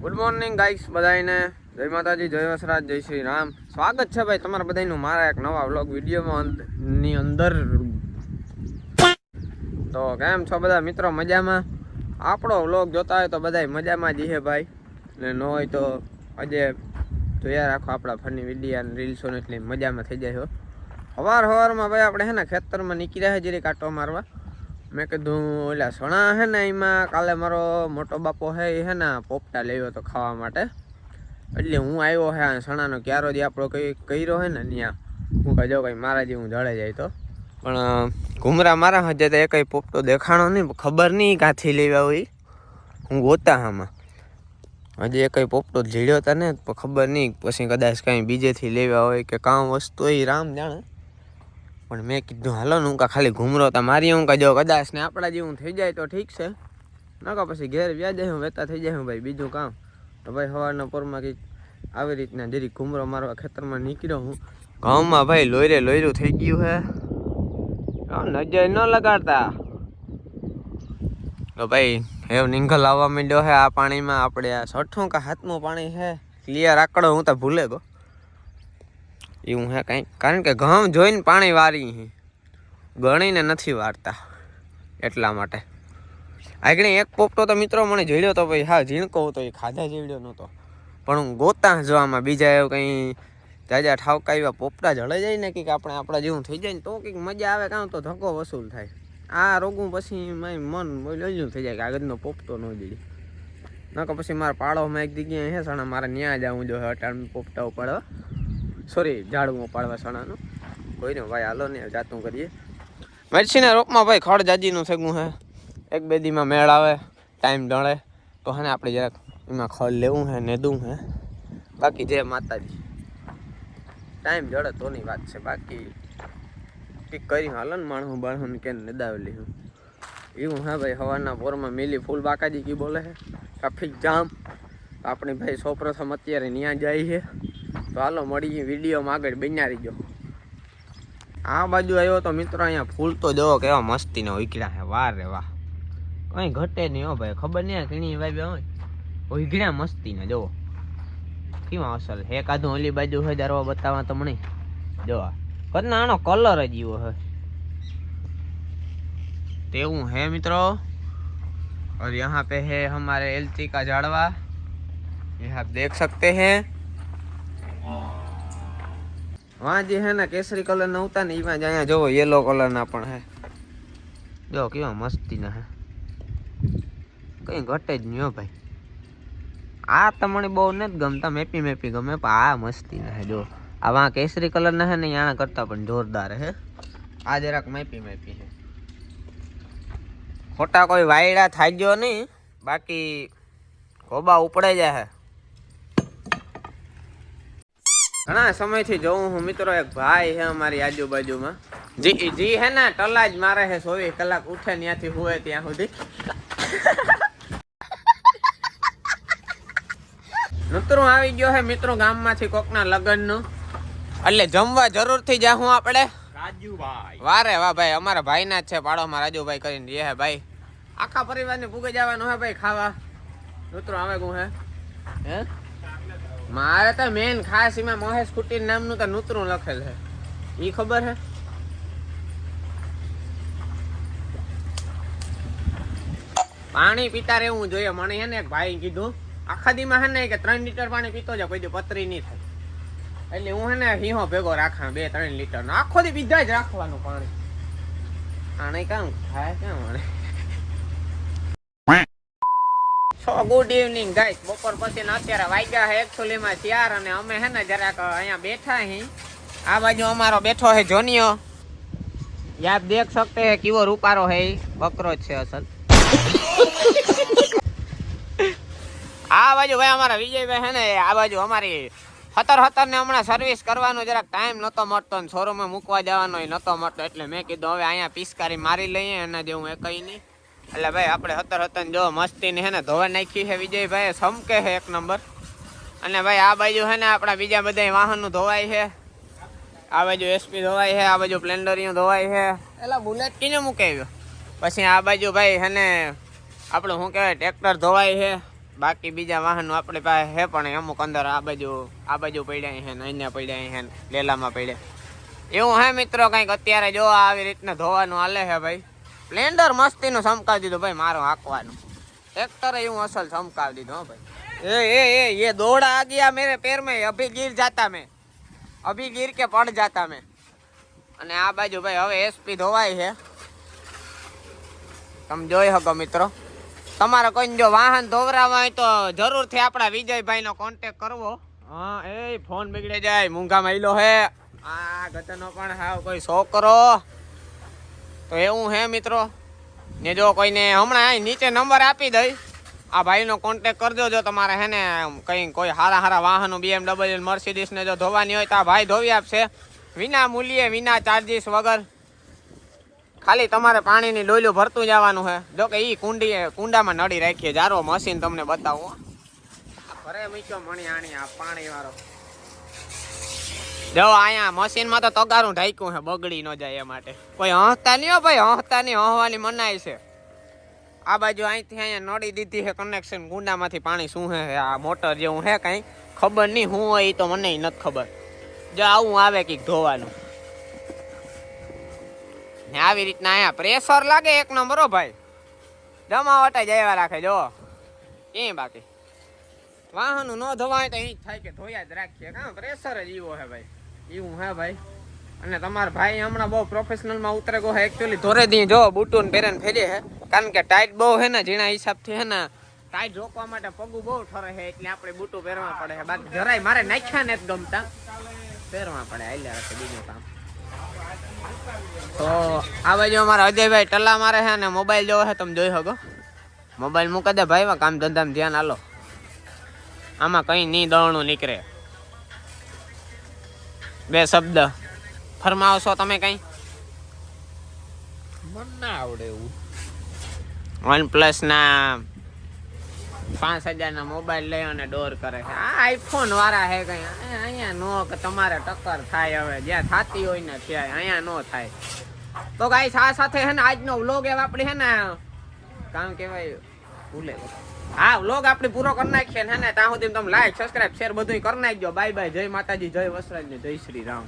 Good morning guys બધાને જય માતાજી, જય વસરાજ, જય શ્રી રામ. સ્વાગત છે ભાઈ તમારા બધાનું મારા એક નવા વ્લોગ વિડીયોમાં ની અંદર. તો કેમ છો બધા? મિત્રો, મજામાં? આપણો વ્લોગ જોતા હોય તો બધા મજામાં જ છે ભાઈ. ને ન હોય તો આજે જોયા રાખો આપણા ફની વિડીયા અને રીલ્સો એટલે મજામાં થઈ જાય હો. સવાર સવારમાં ભાઈ આપણે હે ને ખેતરમાં નીકળ્યા છે જરીક આટો મારવા. મેં કીધું, ઓલા સણા હે ને એમાં કાલે મારો મોટો બાપો હે એ હે ને પોપટા લેવો તો ખાવા માટે. એટલે હું આવ્યો હે આ સણાનો ક્યારો જે આપણો કઈ કર્યો હે ને ત્યાં. હું કહેજો કંઈ મારા જેવું જળે જાય તો. પણ ઘુમરા મારા હજે તો એ પોપટો દેખાણો નહીં, ખબર નહીં કાંથી લેવા હોય હું ગોતા આમાં હજી એ પોપટો જીડ્યો હતા ને ખબર નહીં, પછી કદાચ કાંઈ બીજેથી લેવા હોય કે કામ વસ્તુ એ રામ જાણે. પણ મેં કીધું હાલો ને હું કાં ખાલી ઘૂમરો તા મારી હું કહી કદાચ ને આપણા જેવું થઈ જાય તો ઠીક છે. નકા પછી ઘેર વ્યાજે હું વેતા થઈ જાય હું ભાઈ બીજું કામ. તો ભાઈ સવારના પોરમાં કંઈક આવી રીતના જરી ઘૂમરો મારવા ખેતરમાં નીકળ્યો હું. ગામમાં ભાઈ લોયરે લોયરું થઈ ગયું હે. હા, નજર ન લગાડતા. તો ભાઈ હેવ નિંગલ આવવા માંડ્યો હે આ પાણીમાં. આપણે આ છઠ્ઠું કે હાથમું પાણી છે ક્લિયર આકડો હું તો ભૂલે ગયો. એવું હે કાંઈ? કારણ કે ઘઉં જોઈને પાણી વારી ગણીને નથી વારતા એટલા માટે. આગળ એક પોપટો તો મિત્રો મને જડ્યો તો ભાઈ, હા, ઝીણકો હતો, એ ખાધા જેવડ્યો નહોતો. પણ હું ગોતા જોવામાં બીજા એવું કંઈ જાજા ઠાવકા એવા પોપટા જળે જાય ને કંઈક આપણે આપણા જેવું થઈ જાય ને તો કંઈક મજા આવે, કાં તો ધક્કો વસૂલ થાય. આ રોગું પછી મારું મન લોલ્યું થઈ જાય કે આગળનો પોપટો ન જડે નકર પછી મારા પાડોમાં એક જગ્યાએ હે સણા, મારે ન્યા જવું જોઈએ અટાણ પોપટા ઉપાડવા સોરી ઝાડવું પાડવા સણાનું. કોઈને ભાઈ હાલો ને જાતું કરીએ. મરસીના રોપમાં ભાઈ ખડ જાજીનું થેગું હે. એક બે દીમાં મેળ આવે, ટાઈમ ડળે. તો હે ને આપણે જરાક એમાં ખડ લેવું હે નેદું હે. બાકી જે માતાજી. ટાઈમ જડે તોની વાત છે. બાકી કંઈક કરી હાલો ને માણસું બાણું કે નદાવી હું એવું હા ભાઈ હવાના પોરમાં મિલી ફૂલ બાકાજી કી બોલે છે ટ્રાફિક જામ. આપણે ભાઈ સૌપ્રથમ અત્યારે ત્યાં જાય છે. તો હાલો મળીએ વિડીયોમાં આગળ બન્યા ગયો આ બાજુ આવ્યો તો મિત્રો અહીંયા ફૂલ તો જોવો કેવા મસ્તીના ઉઘડ્યા છે વાહ રે વાહ કઈ ઘટે નહીં હો ભાઈ ખબર નહીં કણી વાય હોય ઉઘડ્યા મસ્તીના જોવો કેવા અસલ હે કાધું ઓલી બાજુ હોય દરવા બતાવવા તમને જોવા કદના આનો કલર જ એવો હે તેવું है मित्रों और यहाँ पे है हमारे एलची का झाड़वा ये आप देख सकते हैं વાં જે હે ને, કેસરી કલર ના ઉતા ને એમાં જ અહીંયા જોવો યલો કલર ના પણ હે. જો, કેવા મસ્તી ના હે. કઈ ઘટે જ નહીં ભાઈ. આ તમને બહુ નથી ગમતા, મેપી મેપી ગમે, પણ આ મસ્તી ના હે, જો. આ વાં કેસરી કલર ના હે ને યાણા કરતા પણ જોરદાર હે. આ જરાક મેપી મેપી હે. ખોટા કોઈ વાયડા થાય ગયો નહીં, બાકી ખોબા ઉપડે જાય હે. ઘણા સમયથી જોઉં હું મિત્રો એક ભાઈ હે અમારી આજુબાજુમાં. જી. જી હે ને ટલા જ મારે હે ચોવીસ કલાક ઉઠે ત્યાંથી હોય ત્યાં સુધી. મિત્રો આવી ગયો હે મિત્રો ગામમાંથી કોકના લગ્નનું. એટલે જમવા જરૂરથી જાહું આપણે. રાજુભાઈ. વારે વાહ ભાઈ અમારા ભાઈના જ છે પાડોમાં રાજુભાઈ કરીને રહે હે ભાઈ. આખા પરિવારને પૂગે જવાનું હે ભાઈ ખાવા. મિત્રો આવે ગું હે? હે? મારે તો મેન ખાસ એમાં મહેશ કુટીર નામનું તો નૂતરું લખેલ છે. ઈ ખબર હે પાણી પીતા રહેવું જોઈએ. મને હે ને ભાઈ કીધું, આખા દીમાં હે કે ત્રણ લીટર પાણી પીતો જાય કોઈ પતરી નહીં થાય. એટલે હું હે ને હિંહો ભેગો રાખા, બે ત્રણ લીટર આખો દી બીજા જ રાખવાનું પાણી. આને કામ થાય, કેમ આને. ગુડ ઇવનિંગ ગાઈસ બપોર પછી ને અત્યારે વાગ્યા છે. એકચુલીમાં ચાર અને અમે હે ને જરાક અહીંયા બેઠા હી. આ બાજુ અમારો બેઠો છે જોનિયો. યાદ દેખ શકતે હે કેવો રૂપારો હે બકરો છે અસલ. આ બાજુ ભાઈ અમારા વિજયભાઈ હે ને, આ બાજુ અમારી હતર હતર ને હમણાં સર્વિસ કરવાનો જરાક ટાઈમ નતો મળતો ને શોરૂમે મૂકવા જવાનો નતો મળતો. એટલે મેં કીધું હવે અહીંયા પિસ્કારી મારી લઈએ, એના જેવું એ કઈ નહીં. એટલે ભાઈ આપણે હતર હતર જો મસ્તી ને હે ને ધોવા નાખી છે વિજયભાઈ સમકે છે એક નંબર. અને ભાઈ આ બાજુ છે ને આપણા બીજા બધા વાહનનું ધોવાય છે. આ બાજુ એસપી ધોવાય છે આ બાજુ પ્લેન્ડરિયું ધોવાય છે. એટલે બુલેટ કીને મૂકાવ્યો. પછી આ બાજુ ભાઈ છે ને આપણું શું કહેવાય ટ્રેક્ટર ધોવાય છે. બાકી બીજા વાહનો આપણી પાસે છે પણ અમુક અંદર આ બાજુ આ બાજુ પડ્યા છે ને અહીંયા પડ્યા છે ને લેલામાં પડ્યા એવું હે મિત્રો કંઈક અત્યારે જો આવી રીતના ધોવાનું હાલે છે ભાઈ. સ્પ્લેન્ડર મસ્તીનું સમકાવી દીધું ભાઈ, મારો હાંકવાનું. ટ્રેક્ટરે હું અસલ સમકાવી દીધું, હો ભાઈ. એ એ એ એ દોડા આ ગયા મેરે પેર મેં અભી ગીર જાતા મેં. અભી ગીર કે પડ જાતા મેં. અને આ બાજુ ભાઈ હવે એસપી ધોવાય છે. તમે જોઈ શકો મિત્રો. તમારે કોઈને જો વાહન ધોવરાવા હોય તો જરૂરથી આપણા વિજયભાઈનો કોન્ટેક કરવો. હા, એ ફોન બગડે જાય, મૂંઘામાં ઈલો હે. આ ગતનો પણ હાવ કોઈ શોકરો તો એવું હે મિત્રો? ને જો કોઈને હમણાં નીચે નંબર આપી દઈ, આ ભાઈનો કોન્ટેક કરજો જો તમારે હે ને કંઈ કોઈ સારા સારા વાહનો બીએમડબલ્યુ મર્સિડીસને જો ધોવાની હોય તો આ ભાઈ ધોવી આપશે. વિના મૂલ્યે, વિના ચાર્જીસ વગર. ખાલી તમારે પાણીની ડોલું ભરતું જવાનું છે જો કે એ કુંડી, કુંડામાં નડી રાખીએ. જારો મશીન તમને બતાવો ઘરે મીચો મણી આણી આ પાણી વાળો જો અહીંયા મશીનમાં તો તગારું ઢાંક્યું છે, બગડી ન જાય એ માટે. કોઈ હંસતા નહીં હો ભાઈ, હંસતા નહીં, હંસવાની મનાય છે. આ બાજુ અહીંથી અહીંયા નડી દીધી છે કનેક્શન ગુંડામાંથી પાણી શું છે, આ મોટર જેવું છે કાંઈ? ખબર નહીં શું હોય એ તો મને નથી ખબર. જો આવું આવે કંઈક ધોવાનું. ને આવી રીતના અહીંયા પ્રેશર લાગે એક નંબરો હો ભાઈ. જમાવટ જ આવ્યા રાખે, જો. એ બાકી? વાહન ન ધોવાય તો અહીં થાય કે ધોયા જ રાખીએ. કાં પ્રેશર જ એવો છે ભાઈ. એવું, હે ભાઈ. અને તમારા ભાઈ હમણાં બહુ પ્રોફેશનલમાં ઉતરે ગો હે એકચ્યુઅલી ધોરે દી જો પહેરે ને ફેરી હે કારણ કે ટાઈટ બહુ હે ને ઝીણા હિસાબથી હે ને ટાઈટ રોકવા માટે પગું બહુ ઠરે છે એટલે આપણે બુટું પહેરવા પડે હે બાકી જરાય મારે નાખ્યા ને ગમતા. પહેરવા પડે આલ્યા રાખે બીજું કામ. તો આ બાજુ અમારા અજયભાઈ ટલ્લા મારે છે ને મોબાઈલ જોવો છે, તમે જોઈ શકો. મોબાઈલ મૂકી દે ભાઈ કામ ધંધામાં ધ્યાન આલો. આમાં કઈ નહીં દળણું નીકળે. બે શબ્દ. ફરમાવશો તમે કઈ? મને ના આવડે એવું. વન પ્લસ ના પાંચ હજાર ના મોબાઈલ લઈ અને ડોર કરે છે. આ આઈફોન વાળા હે કઈ. અહીંયા- નો કે તમારે ટક્કર થાય હવે. જ્યાં થાતી હોય ને ત્યાં અહીંયા નો થાય. તો ગાઈસ આ સાથે હે ને આજનો વ્લોગ એવા આપણે હે ને? કામ કહેવાય ભૂલે. હા લોગ આપણે પૂરો કરી નાખીએ ને ને, ત્યાં સુધી તમે લાઈક સબસ્ક્રાઇબ શેર બધું કરી નાખજો. બાય બાય જય માતાજી, જય વસરાજ ને જય શ્રી રામ.